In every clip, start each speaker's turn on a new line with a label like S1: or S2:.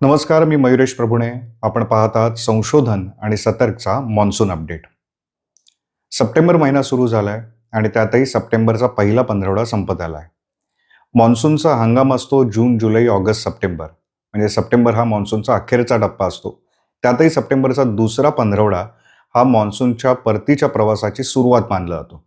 S1: नमस्कार मी मयुरेश प्रभुणे. आपण पाहत आहात संशोधन आणि सतर्कचा मॉन्सून अपडेट सप्टेंबर महिना सुरू झाला आहे आणि त्यातही सप्टेंबरचा पहिला पंधरवडा संपत आला आहे मॉन्सूनचा हंगाम असतो जून जुलै ऑगस्ट सप्टेंबर. म्हणजे सप्टेंबर हा मॉन्सूनचा अखेरचा टप्पा असतो. त्यातही सप्टेंबरचा दुसरा पंधरवडा हा मॉन्सूनच्या परतीच्या प्रवासाची सुरुवात मानला जातो.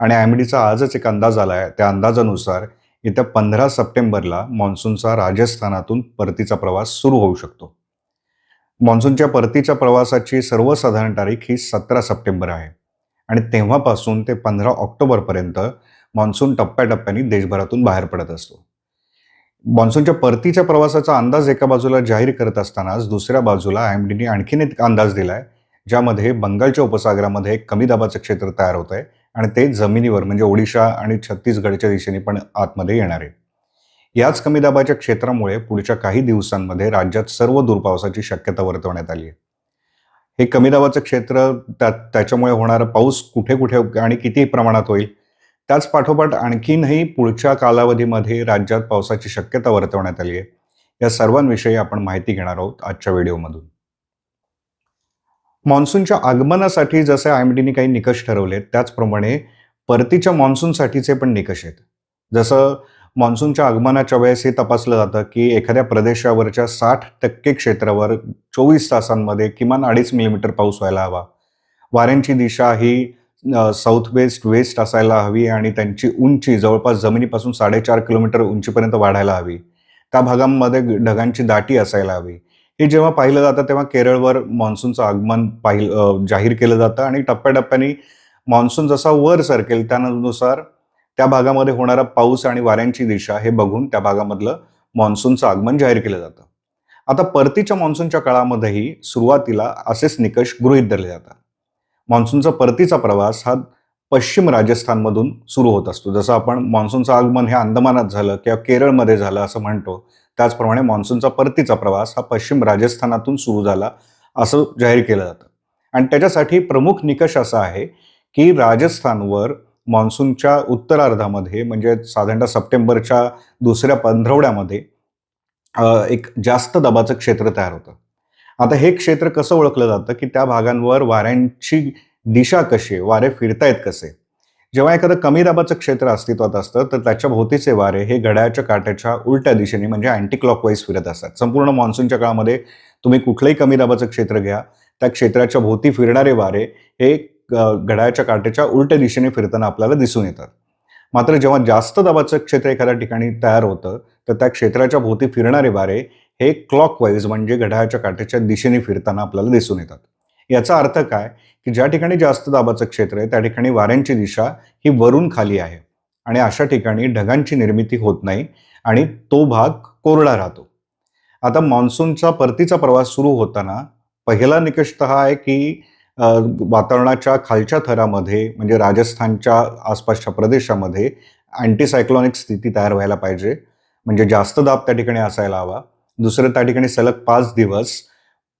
S1: आणि आय आजच एक अंदाज आला आहे त्या अंदाजानुसार येत्या पंधरा सप्टेंबरला मान्सूनचा राजस्थानातून परतीचा प्रवास सुरू होऊ शकतो. मान्सूनच्या परतीच्या प्रवासाची सर्वसाधारण तारीख ही सतरा सप्टेंबर आहे. आणि तेव्हापासून ते पंधरा ऑक्टोबरपर्यंत मान्सून टप्प्याटप्प्याने देशभरातून बाहेर पडत असतो. मान्सूनच्या परतीच्या प्रवासाचा अंदाज एका बाजूला जाहीर करत असतानाच दुसऱ्या बाजूला आय एम डीने आणखीन एक अंदाज दिला आहे ज्यामध्ये बंगालच्या उपसागरामध्ये एक कमी दाबाचं क्षेत्र तयार होत आहे आणि ते जमिनीवर म्हणजे ओडिशा आणि छत्तीसगडच्या दिशेने पण आतमध्ये येणार. आहे याच कमी दाबाच्या क्षेत्रामुळे पुढच्या काही दिवसांमध्ये राज्यात सर्व दुर्पावसाची शक्यता वर्तवण्यात आली आहे. हे कमी दाबाचं क्षेत्र त्या त्याच्यामुळे होणारा पाऊस कुठे कुठे आणि किती प्रमाणात होईल त्याच पाठोपाठ आणखीनही पुढच्या कालावधीमध्ये राज्यात पावसाची शक्यता वर्तवण्यात आली आहे. या सर्वांविषयी आपण माहिती घेणार आहोत आजच्या व्हिडिओमधून. मान्सूनच्या आगमनासाठी जसे आय एम डीने काही निकष ठरवले त्याचप्रमाणे परतीच्या मान्सूनसाठीचे पण निकष आहेत. जसं मान्सूनच्या आगमनाच्या वेळेस हे तपासलं जातं की एखाद्या प्रदेशावरच्या साठ टक्के क्षेत्रावर चोवीस तासांमध्ये किमान अडीच मिलीमीटर पाऊस व्हायला हवा. वाऱ्यांची दिशा ही साऊथ वेस्ट वेस्ट असायला हवी आणि त्यांची उंची जवळपास जमिनीपासून साडेचार किलोमीटर उंचीपर्यंत वाढायला हवी. त्या भागांमध्ये ढगांची दाटी असायला हवी. हे जेव्हा पाहिलं जातं तेव्हा केरळवर मान्सूनचं आगमन पाहिलं जाहीर केलं जातं आणि टप्प्याटप्प्याने मान्सून जसा वर सरकेल त्यानुसार त्या भागामध्ये होणारा पाऊस आणि वाऱ्यांची दिशा हे बघून त्या भागामधलं मान्सूनचं आगमन जाहीर केलं जातं. आता परतीच्या मान्सूनच्या काळामध्येही सुरुवातीला असेच निकष गृहीत धरले जातात. मान्सूनचा परतीचा प्रवास हा पश्चिम राजस्थानमधून सुरू होत असतो. जसं आपण मान्सूनचं आगमन हे अंदमानात झालं किंवा केरळमध्ये झालं असं म्हणतो त्याचप्रमाणे मान्सूनचा परतीचा प्रवास हा पश्चिम राजस्थानातून सुरू झाला असं जाहीर केलं जातं. आणि त्याच्यासाठी प्रमुख निकष असा आहे की राजस्थानवर मान्सूनच्या उत्तरार्धामध्ये म्हणजे साधारणतः सप्टेंबरच्या दुसऱ्या पंधरवड्यामध्ये एक जास्त दबाचं क्षेत्र तयार होतं. आता हे क्षेत्र कसं ओळखलं जातं की त्या भागांवर वाऱ्यांची दिशा कशी वारे फिरतायत कसे? जेव्हा एखादं कमी दाबाचं क्षेत्र अस्तित्वात असतं तर त्याच्या भोवतीचे वारे हे घड्याळच्या काट्याच्या उलट्या दिशेने म्हणजे अँटी क्लॉकवाईज फिरत असतात. संपूर्ण मान्सूनच्या काळामध्ये तुम्ही कुठलंही कमी दाबाचं क्षेत्र घ्या त्या क्षेत्राच्या भोवती फिरणारे वारे हे घड्याळच्या काट्याच्या उलट्या दिशेने फिरताना आपल्याला दिसून येतात. मात्र जेव्हा जास्त दाबाचं क्षेत्र एखाद्या ठिकाणी तयार होतं तर त्या क्षेत्राच्या भोवती फिरणारे वारे हे क्लॉकवाईज म्हणजे घड्याळाच्या काट्याच्या दिशेने फिरताना आपल्याला दिसून येतात. याचा अर्थ काय? की ज्या ठिकाणी जास्त दाबाचं क्षेत्र आहे त्या ठिकाणी वाऱ्यांची दिशा ही वरून खाली आहे. आणि अशा ठिकाणी ढगांची निर्मिती होत नाही आणि तो भाग कोरडा राहतो. आता मान्सूनचा परतीचा प्रवास सुरू होताना पहिला निकष तर हा आहे की वातावरणाच्या खालच्या थरामध्ये म्हणजे राजस्थानच्या आसपासच्या प्रदेशामध्ये अँटीसायक्लॉनिक स्थिती तयार व्हायला पाहिजे. म्हणजे जास्त दाब त्या ठिकाणी असायला हवा. दुसरं त्या ठिकाणी सलग पाच दिवस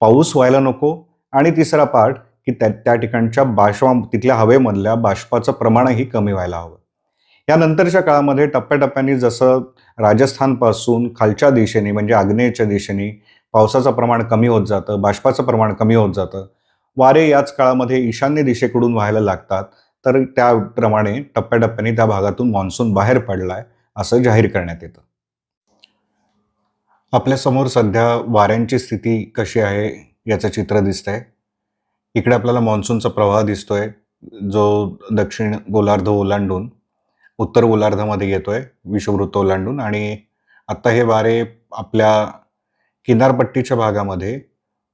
S1: पाऊस व्हायला नको. आणि तिसरा पार्ट की त्या त्या ठिकाणच्या बाष्पा तिथल्या हवेमधल्या बाष्पाचं प्रमाणही कमी व्हायला हवं. यानंतरच्या काळामध्ये टप्प्याटप्प्याने जसं राजस्थानपासून खालच्या दिशेने म्हणजे आग्नेयच्या दिशेने पावसाचं प्रमाण कमी होत जातं बाष्पाचं प्रमाण कमी होत जातं वारे याच काळामध्ये ईशान्य दिशेकडून व्हायला लागतात तर त्याप्रमाणे टप्प्याटप्प्याने त्या भागातून मान्सून बाहेर पडलाय असं जाहीर करण्यात येतं. आपल्यासमोर सध्या वाऱ्यांची स्थिती कशी आहे? याचं चित्र दिसतंय. इकडे आपल्याला मान्सूनचा प्रवाह दिसतोय. जो दक्षिण गोलार्ध ओलांडून उत्तर गोलार्धामध्ये येतोय विषुववृत्त ओलांडून. आणि आत्ता हे वारे आपल्या किनारपट्टीच्या भागामध्ये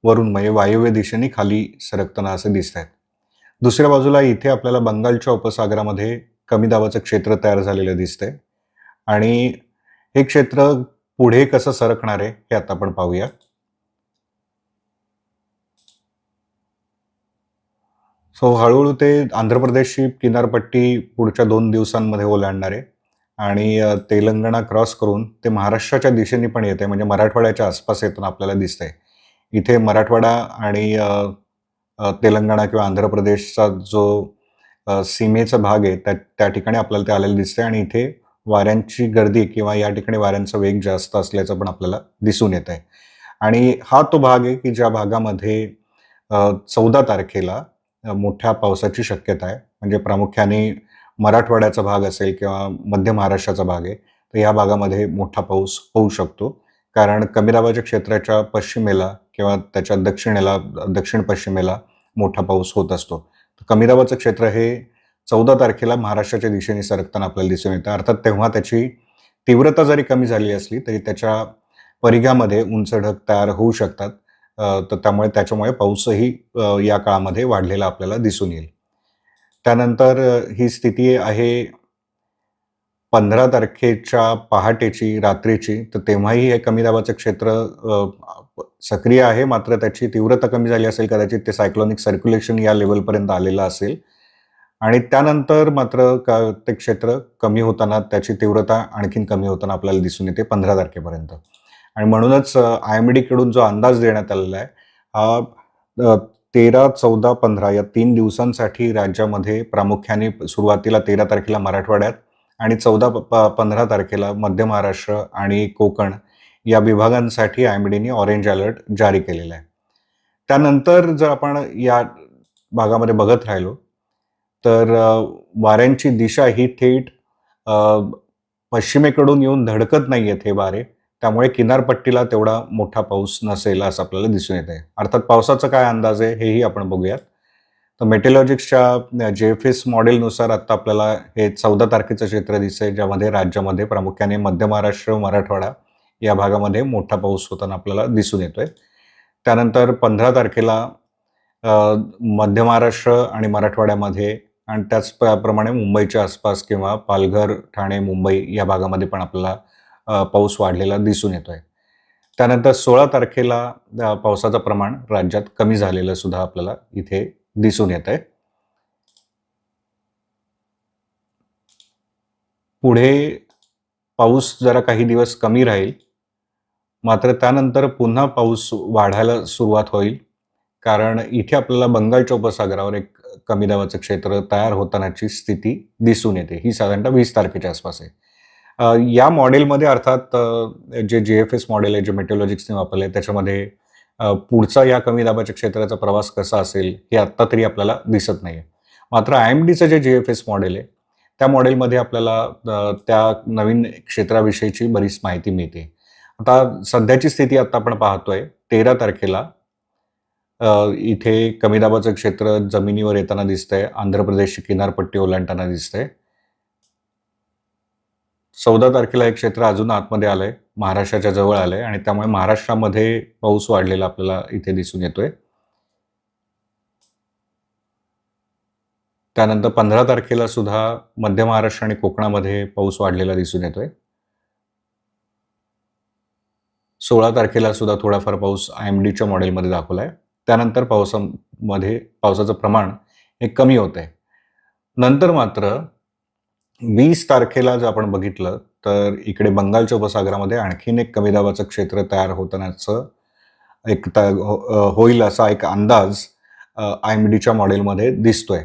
S1: वरून म्हणजे वायव्य दिशेने खाली सरकताना असे दिसत आहेत दुसऱ्या बाजूला इथे आपल्याला बंगालच्या उपसागरामध्ये कमी दाबाचं क्षेत्र तयार झालेलं दिसतंय. आणि हे क्षेत्र पुढे कसं सरकणार आहे हे आता आपण पाहूया. सो हळूहळू ते आंध्र प्रदेशची किनारपट्टी पुढच्या दोन दिवसांमध्ये ओलांडणार आहे. आणि तेलंगणा क्रॉस करून ते महाराष्ट्राच्या दिशेने पण येते म्हणजे मराठवाड्याच्या आसपास येताना आपल्याला दिसतंय. इथे मराठवाडा आणि तेलंगणा किंवा आंध्र प्रदेशचा जो सीमेचा भाग आहे त्या त्या ठिकाणी आपल्याला ते आलेलं दिसतंय. आणि इथे वाऱ्यांची गर्दी किंवा या ठिकाणी वाऱ्यांचा वेग जास्त असल्याचं पण आपल्याला दिसून येत आहे आणि हा तो भाग आहे की ज्या भागामध्ये चौदा तारखेला मोठ्या पावसाची शक्यता आहे. म्हणजे प्रामुख्याने मराठवाड्याचा भाग असेल किंवा मध्य महाराष्ट्राचा भाग आहे तर या भागामध्ये मोठा पाऊस होऊ शकतो. कारण कमी दाबाच्या क्षेत्राच्या पश्चिमेला किंवा त्याच्या दक्षिणेला दक्षिण पश्चिमेला मोठा पाऊस होत असतो. तर कमी दाबाचं क्षेत्र हे चौदा तारखेला महाराष्ट्राच्या दिशेने सरकताना आपल्याला दिसून येतं. अर्थात तेव्हा त्याची तीव्रता जरी कमी झाली असली तरी त्याच्या परिघामध्ये उंच ढग तयार होऊ शकतात. तर त्यामुळे त्याच्यामुळे पाऊसही या काळामध्ये वाढलेला आपल्याला दिसून येईल. त्यानंतर ही स्थिती आहे पंधरा तारखेच्या पहाटेची रात्रीची तर तेव्हाही हे कमी दाबाचं क्षेत्र सक्रिय आहे मात्र त्याची तीव्रता कमी झाली असेल कदाचित ते सायक्लॉनिक सर्क्युलेशन या लेवलपर्यंत आलेलं असेल. आणि त्यानंतर मात्र का ते क्षेत्र कमी होताना त्याची तीव्रता आणखीन कमी होताना आपल्याला दिसून येते पंधरा तारखेपर्यंत. आणि म्हणूनच आय एम डीकडून जो अंदाज देण्यात आलेला आहे हा तेरा चौदा पंधरा या तीन दिवसांसाठी राज्यामध्ये प्रामुख्याने सुरुवातीला तेरा तारखेला मराठवाड्यात आणि चौदा प पंधरा तारखेला मध्य महाराष्ट्र आणि कोकण या विभागांसाठी आय एम डीने ऑरेंज अलर्ट जारी केलेला आहे. त्यानंतर जर आपण या भागामध्ये बघत राहिलो तर वाऱ्यांची दिशा ही थेट पश्चिमेकडून येऊन धडकत नाही आहेत हे वारे. त्यामुळे किनारपट्टीला तेवढा मोठा पाऊस नसेल असं आपल्याला दिसून येत आहे अर्थात पावसाचा काय अंदाज आहे हेही आपण बघूयात. तर मेटेलॉजिक्सच्या जे एफ एस मॉडेलनुसार आत्ता आपल्याला हे चौदा तारखेचं चित्र दिसतंय ज्यामध्ये राज्यामध्ये प्रामुख्याने मध्य महाराष्ट्र मराठवाडा या भागामध्ये मोठा पाऊस होताना आपल्याला दिसून येतोय. त्यानंतर पंधरा तारखेला मध्य महाराष्ट्र आणि मराठवाड्यामध्ये आणि त्याचप्रमाणे मुंबईच्या आसपास किंवा पालघर ठाणे मुंबई या भागामध्ये पण आपल्याला पाऊस वाढलेला दिसून येतोय. त्यानंतर सोळा तारखेला पावसाचं प्रमाण राज्यात कमी झालेलं सुद्धा आपल्याला इथे दिसून येत आहे पुढे पाऊस जरा काही दिवस कमी राहील मात्र त्यानंतर पुन्हा पाऊस वाढायला सुरुवात होईल कारण इथे आपल्याला बंगालच्या उपसागरावर एक कमी दाबाचं क्षेत्र तयार होतानाची स्थिती दिसून येते. ही साधारणतः वीस तारखेच्या आसपास आहे. या मॉडेलमध्ये अर्थात जे जे एफ एस मॉडेल आहे जे मेटेलॉजिक्सने वापरले त्याच्यामध्ये पुढचा या कमी दाबाच्या क्षेत्राचा प्रवास कसा असेल हे आत्ता तरी आपल्याला दिसत नाही आहे मात्र आय एम डीचं जे जे एफ एस मॉडेल आहे त्या मॉडेलमध्ये आपल्याला त्या नवीन क्षेत्राविषयीची बरीच माहिती मिळते. आता सध्याची स्थिती आता आपण पाहतोय तेरा तारखेला इथे कमी दाबाचं क्षेत्र जमिनीवर येताना दिसतंय आंध्र प्रदेशची किनारपट्टी ओलांडताना दिसतंय. चौदा तारखेला हे क्षेत्र अजून आतमध्ये आलंय महाराष्ट्राच्या जवळ आलंय आणि त्यामुळे महाराष्ट्रामध्ये पाऊस वाढलेला आपल्याला इथे दिसून येतोय. त्यानंतर पंधरा तारखेला सुद्धा मध्य महाराष्ट्र आणि कोकणामध्ये पाऊस वाढलेला दिसून येतोय. सोळा तारखेला सुद्धा थोडाफार पाऊस आय एम डीच्या मॉडेलमध्ये दाखवलाय. त्यानंतर पावसामध्ये पावसाचं प्रमाण हे कमी होत आहे नंतर मात्र वीस तारखेला जर आपण बघितलं तर इकडे बंगालच्या उपसागरामध्ये आणखीन एक कमी दाबाचं क्षेत्र तयार होतानाचं एक त हो- होईल असा एक अंदाज आय एम डीच्या मॉडेलमध्ये दिसतोय.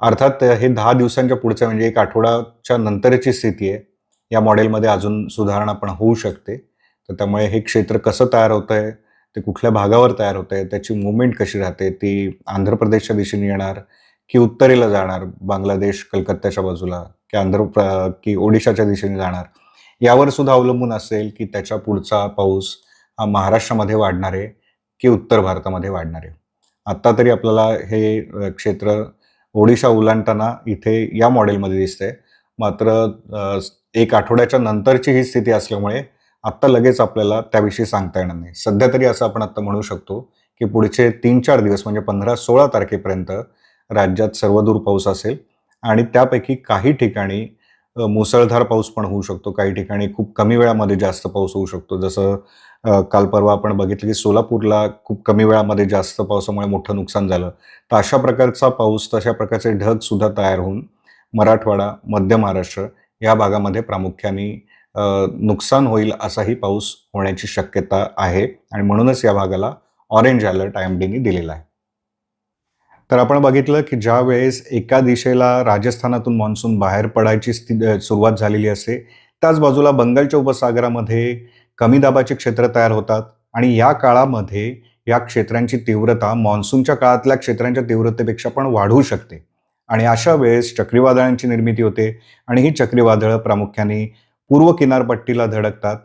S1: अर्थात हे दहा दिवसांच्या पुढच्या म्हणजे एक आठवड्याच्या नंतरची स्थिती आहे. या मॉडेलमध्ये अजून सुधारणा पण होऊ शकते. तर त्यामुळे हे क्षेत्र कसं तयार होतं आहे ते कुठल्या भागावर तयार होतं आहे त्याची मुवमेंट कशी राहते ती आंध्र प्रदेशच्या दिशेने येणार की उत्तरेला जाणार बांगलादेश कलकत्त्याच्या बाजूला की आंध्र प्र की ओडिशाच्या दिशेने जाणार. यावर सुद्धा अवलंबून असेल की त्याच्या पुढचा पाऊस हा महाराष्ट्रामध्ये वाढणार आहे की उत्तर भारतामध्ये वाढणार आहे. आत्ता तरी आपल्याला हे क्षेत्र ओडिशा ओलांडताना इथे या मॉडेलमध्ये दिसते मात्र एक आठवड्याच्या नंतरची ही स्थिती असल्यामुळे आत्ता लगेच आपल्याला त्याविषयी सांगता येणार नाही. सध्या तरी असं आपण आत्ता म्हणू शकतो की पुढचे तीन चार दिवस म्हणजे पंधरा सोळा तारखेपर्यंत राज्यात सर्वदूर पाऊस असेल आणि त्यापैकी काही ठिकाणी मुसळधार पाऊस पण होऊ शकतो. काही ठिकाणी खूप कमी वेळामध्ये जास्त पाऊस होऊ शकतो. जसं काल परवा आपण बघितलं की सोलापूरला खूप कमी वेळामध्ये जास्त पावसामुळे मोठं नुकसान झालं. तर अशा प्रकारचा पाऊस तशा प्रकारचे ढगसुद्धा तयार होऊन मराठवाडा मध्य महाराष्ट्र या भागामध्ये प्रामुख्याने नुकसान होईल असाही पाऊस होण्याची शक्यता आहे. आणि म्हणूनच या भागाला ऑरेंज अलर्ट आय एम डीने दिलेला आहे. तर आपण बघितलं की ज्या वेळेस एका दिशेला राजस्थानातून मान्सून बाहेर पडायची स्थिती सुरुवात झालेली असते त्याच बाजूला बंगालच्या उपसागरामध्ये कमी दाबाचे क्षेत्र तयार होतात आणि या काळामध्ये या क्षेत्रांची तीव्रता मान्सूनच्या काळातल्या क्षेत्रांच्या तीव्रतेपेक्षा पण वाढू शकते. आणि अशा वेळेस चक्रीवादळांची निर्मिती होते आणि ही चक्रीवादळं प्रामुख्याने पूर्व किनारपट्टीला धडकतात.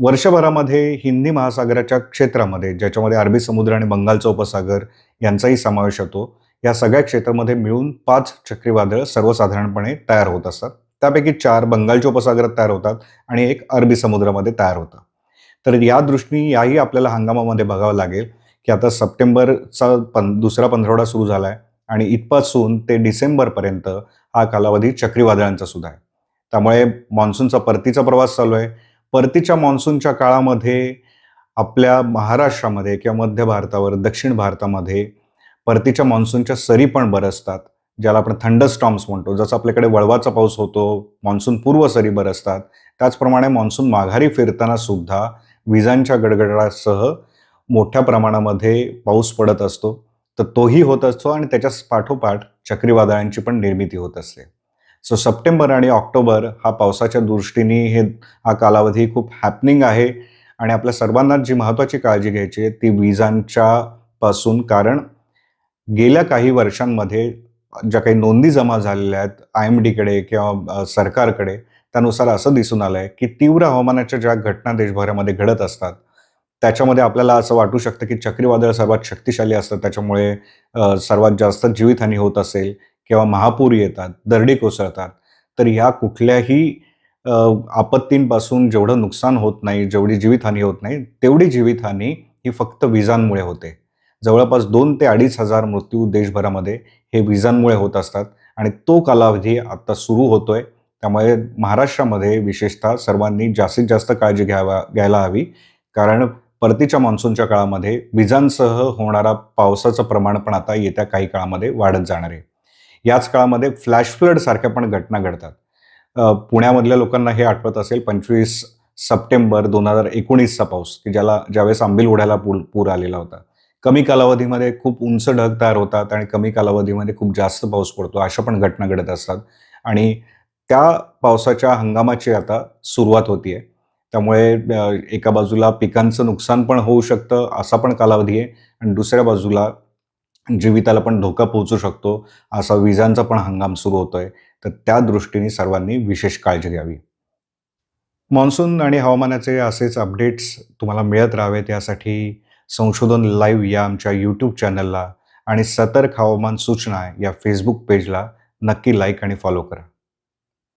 S1: वर्षभरामध्ये हिंदी महासागराच्या क्षेत्रामध्ये ज्याच्यामध्ये अरबी समुद्र आणि बंगालचा उपसागर यांचाही समावेश होतो या सगळ्या क्षेत्रामध्ये मिळून पाच चक्रीवादळं सर्वसाधारणपणे तयार होत असतात. त्यापैकी चार बंगालच्या उपसागरात तयार होतात आणि एक अरबी समुद्रामध्ये तयार होतं. तर या दृष्टीने याही आपल्याला हंगामामध्ये बघावं लागेल की आता सप्टेंबरचा पं दुसरा पंधरवडा सुरू झाला आहे आणि इथपासून ते डिसेंबरपर्यंत हा कालावधी चक्रीवादळांचा सुद्धा आहे. त्यामुळे मान्सूनचा परतीचा प्रवास चालू आहे. परतीच्या मान्सूनच्या काळामध्ये आपल्या महाराष्ट्रामध्ये किंवा मध्य भारतावर दक्षिण भारतामध्ये परतीच्या मान्सूनच्या सरी पण बरसतात ज्याला आपण थंड स्टॉम्स म्हणतो. जसं आपल्याकडे वळवाचा पाऊस होतो मान्सून पूर्व सरी बरसतात त्याचप्रमाणे मान्सून माघारी फिरताना सुद्धा विजांच्या गडगडासह मोठ्या प्रमाणामध्ये पाऊस पडत असतो. तर तोही होत असतो आणि त्याच्या पाठोपाठ चक्रीवादळांची पण निर्मिती होत असते. सो सप्टेंबर आणि ऑक्टोबर हा पावसाच्या दृष्टीने हे हा कालावधी खूप हॅपनिंग आहे. आणि आपल्या सर्वांना जी महत्त्वाची काळजी घ्यायची आहे ती विजांच्या पासून कारण गेल्या काही वर्षांमध्ये ज्या काही नोंदी जमा झालेल्या आहेत आय एम डीकडे किंवा सरकारकडे त्यानुसार असं दिसून आलं आहे की तीव्र हवामानाच्या ज्या घटना देशभरामध्ये घडत असतात त्याच्यामध्ये आपल्याला असं वाटू शकतं की चक्रीवादळ सर्वात शक्तिशाली असतं त्याच्यामुळे सर्वात जास्त जीवितहानी होत असेल. किंवा महापूर येतात दरडी कोसळतात तर ह्या कुठल्याही आपत्तींपासून जेवढं नुकसान होत नाही जेवढी जीवितहानी होत नाही तेवढी जीवितहानी ही फक्त विजांमुळे होते. जवळपास दोन ते अडीच हजार मृत्यू देशभरामध्ये हे विजांमुळे होत असतात आणि तो कालावधी आता सुरू होतोय. त्यामुळे महाराष्ट्रामध्ये विशेषतः सर्वांनी जास्तीत जास्त काळजी घ्यावा घ्यायला हवी. कारण परतीच्या मान्सूनच्या काळामध्ये विजांसह होणारा पावसाचं प्रमाण पण आता येत्या काही काळामध्ये वाढत जाणार आहे. याच काळामध्ये फ्लॅश फ्लडसारख्या पण घटना घडतात. पुण्यामधल्या लोकांना हे आठवत असेल पंचवीस सप्टेंबर दोन हजार एकोणीसचा पाऊस की ज्याला ज्यावेळेस आंबील ओढ्याला पूर पूर आलेला होता. कमी कालावधीमध्ये खूप उंच ढग तयार होतात आणि कमी कालावधीमध्ये खूप जास्त पाऊस पडतो अशा पण घटना घडत असतात. आणि त्या पावसाच्या हंगामाची आता सुरुवात होतीये. त्यामुळे एका बाजूला पिकांचं नुकसान पण होऊ शकतं असा पण कालावधी आहे. आणि दुसऱ्या बाजूला जीविताला पण धोका पोहोचू शकतो. असा विजांचा पण हंगाम सुरू होतोय. तर त्या दृष्टीने सर्वांनी विशेष काळजी घ्यावी. मान्सून आणि हवामानाचे असेच अपडेट्स तुम्हाला मिळत राहावेत यासाठी संशोधन लाईव्ह या आमच्या यूट्यूब चॅनलला आणि सतर्क हवामान सूचना या फेसबुक पेजला नक्की लाईक आणि फॉलो करा.